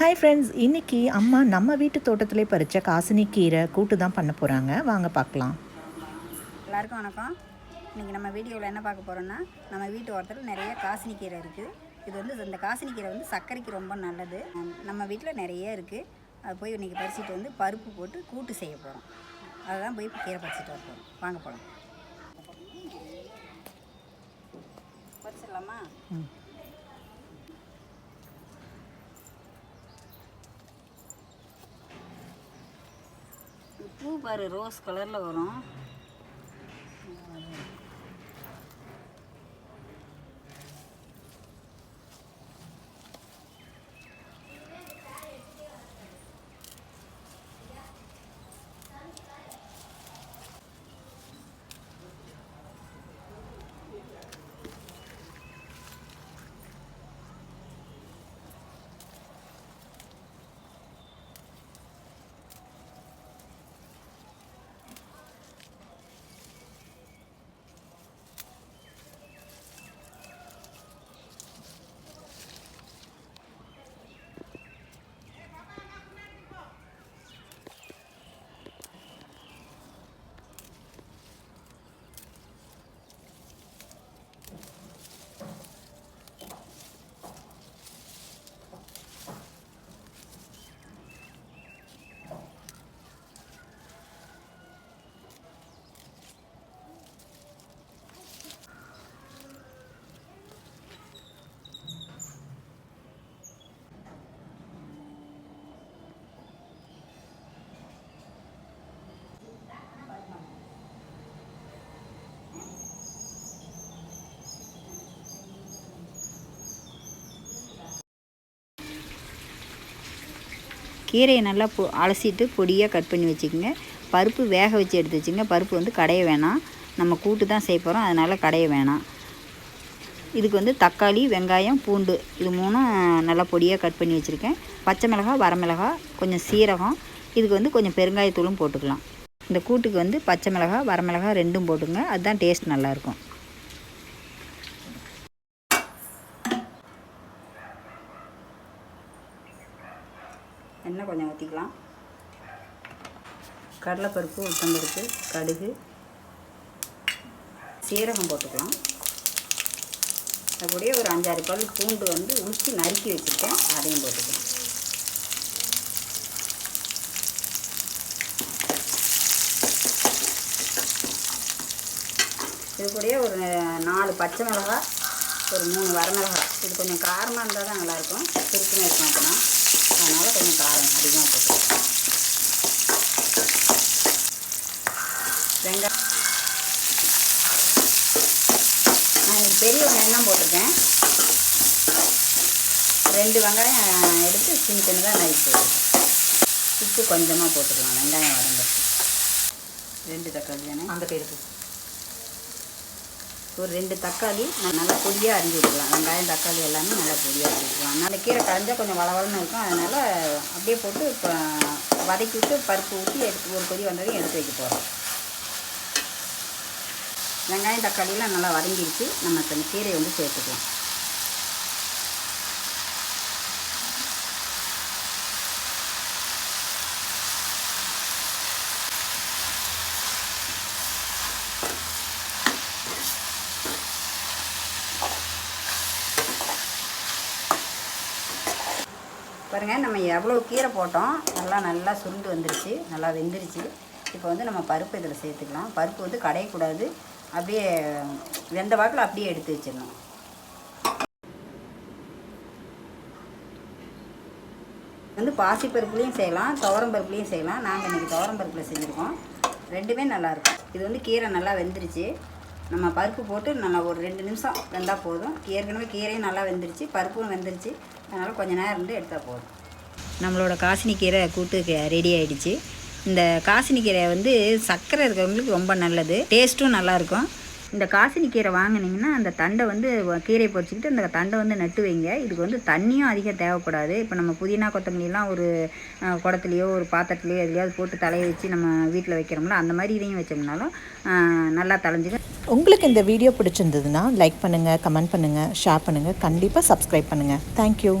Hi friends இன்னைக்கு அம்மா நம்ம வீட்டு தோட்டத்திலே பறித்த காசினி கீரை கூட்டு தான் பண்ண போகிறாங்க வாங்க பார்க்கலாம். எல்லாருக்கும் வணக்கம். இன்றைக்கி நம்ம வீடியோவில் என்ன பார்க்க போகிறோம்னா நம்ம வீட்டு ஓரத்தில் நிறைய காசினி கீரை இருக்குது இது வந்து இந்த காசினி கீரை வந்து சர்க்கரைக்கு ரொம்ப நல்லது. நம்ம வீட்டில் நிறைய இருக்குது அது போய் இன்றைக்கி பறிச்சிட்டு வந்து பருப்பு போட்டு கூட்டு செய்ய போகிறோம் அதுதான் போய் கீரை பறிச்சிட்டு வர போகிறோம் வாங்க போகலாம் பறிச்சிடலாமா? பூ பாரு ரோஸ் கலரில் வரும். கீரையை நல்லா பொ அலசிட்டு பொடியாக கட் பண்ணி வச்சுக்கோங்க. பருப்பு வேக வச்சு எடுத்து வச்சுங்க. பருப்பு வந்து கடைய வேணாம். நம்ம கூட்டு தான் செய்ய போகிறோம் அதனால் கடைய வேணாம். இதுக்கு வந்து தக்காளி வெங்காயம் பூண்டு இது மூணும் நல்லா பொடியாக கட் பண்ணி வச்சுருக்கேன். பச்சை மிளகா வரமிளகாய் கொஞ்சம் சீரகம் இதுக்கு வந்து கொஞ்சம் பெருங்காயத்தூளும் போட்டுக்கலாம். இந்த கூட்டுக்கு வந்து பச்சை மிளகா வரமிளகா ரெண்டும் போட்டுங்க. அதுதான் டேஸ்ட் நல்லாயிருக்கும் எண்ணெய் கொஞ்சம் ஊற்றிக்கலாம் கடலைப்பருப்பு உளுத்தம்பருப்பு கடுகு சீரகம் போட்டுக்கலாம். அப்படியே ஒரு அஞ்சாறு பல் பூண்டு வந்து உளுத்தி நறுக்கி வச்சுருக்கேன். அதையும் போட்டுக்கலாம். இது கூடயே ஒரு நாலு பச்சை மிளகாய் ஒரு மூணு வரமிளகாய் இது கொஞ்சம் காரமாக இருந்தால் தான் நல்லாயிருக்கும். திருப்பினே இருக்கும் அப்படின்னா அதனால் கொஞ்சம் காரம் அதிகமாக போட்டுக்கலாம் வெங்காயம். நான் இன்னைக்கு பெரிய வெங்காயம் தான் போட்டிருக்கேன். ரெண்டு வெங்காயம் எடுத்து சின்ன சின்னதாக நைட் போட்டுருக்கேன் உப்பு கொஞ்சமாக போட்டுக்கலாம். வெங்காயம் வதங்கிறதுக்கு ரெண்டு தக்காளி தானே? அந்த பேருக்கு ஒரு ரெண்டு தக்காளி நல்லா பொடியாக அரிஞ்சு விட்டுக்கலாம். வெங்காயம் தக்காளி எல்லாமே நல்லா பொடியாக அரிஞ்சு விட்டுக்கலாம். நல்ல கீரை கரைஞ்சா கொஞ்சம் வளவளன்னு இருக்கும். அதனால் அப்படியே போட்டு இப்போ வதக்கி விட்டு பருப்பு ஊற்றி எடுத்து ஒரு கொதி வந்ததையும் எடுத்து வைக்க போகிறோம் வெங்காயம் தக்காளியெலாம் நல்லா வதங்கிடுச்சு நம்ம இப்போ கீரையை வந்து சேர்த்துக்கலாம். பாருங்கள் நம்ம எவ்வளோ கீரை போட்டோம் நல்லா நல்லா சுருண்டு வந்துருச்சு நல்லா வெந்துருச்சு. இப்போ வந்து நம்ம பருப்பு இதில் சேர்த்துக்கலாம். பருப்பு வந்து கடையக்கூடாது. அப்படியே வெந்த வாக்கில் அப்படியே எடுத்து வச்சிடணும். வந்து பாசிப்பருப்புலேயும் செய்யலாம் துவரம் பருப்புலேயும் செய்யலாம். நாங்கள் இன்றைக்கி துவரம் பருப்பில் செஞ்சுருக்கோம். ரெண்டுமே நல்லாயிருக்கும். இது வந்து கீரை நல்லா வெந்துருச்சு. நம்ம பருப்பு போட்டு நல்லா ஒரு ரெண்டு நிமிஷம் வெந்தால் போதும். ஏற்கனவே கீரையும் நல்லா வெந்துருச்சு பருப்பும் வெந்துருச்சு. அதனால் கொஞ்சம் நேரம் இருந்து எடுத்தால் போதும். நம்மளோட காசினி கீரை கூட்டு ரெடி ஆகிடுச்சு இந்த காசினி கீரை வந்து சர்க்கரை இருக்கிறவங்களுக்கு ரொம்ப நல்லது. டேஸ்ட்டும் நல்லாயிருக்கும் இந்த காசினி கீரை வாங்கினீங்கன்னா அந்த தண்டை வந்து கீரை கீரையை பொறிச்சிக்கிட்டு அந்த தண்டை வந்து நட்டு வைங்க. இதுக்கு வந்து தண்ணியும் அதிகம் தேவைப்படாது. இப்போ நம்ம புதினா கொத்தமல்லிலாம் ஒரு குடத்துலையோ ஒரு பாத்திரத்துலையோ எதுலையாவது போட்டு தலையை வச்சு நம்ம வீட்டில் வைக்கிறோம்ல அந்த மாதிரி இதையும் வச்சோம்னாலும் நல்லா தலைஞ்சுக்க உங்களுக்கு இந்த வீடியோ பிடிச்சிருந்ததுன்னா லைக் பண்ணுங்கள் கமெண்ட் பண்ணுங்கள் ஷேர் பண்ணுங்கள் கண்டிப்பாக சப்ஸ்கிரைப் பண்ணுங்கள் தேங்க்யூ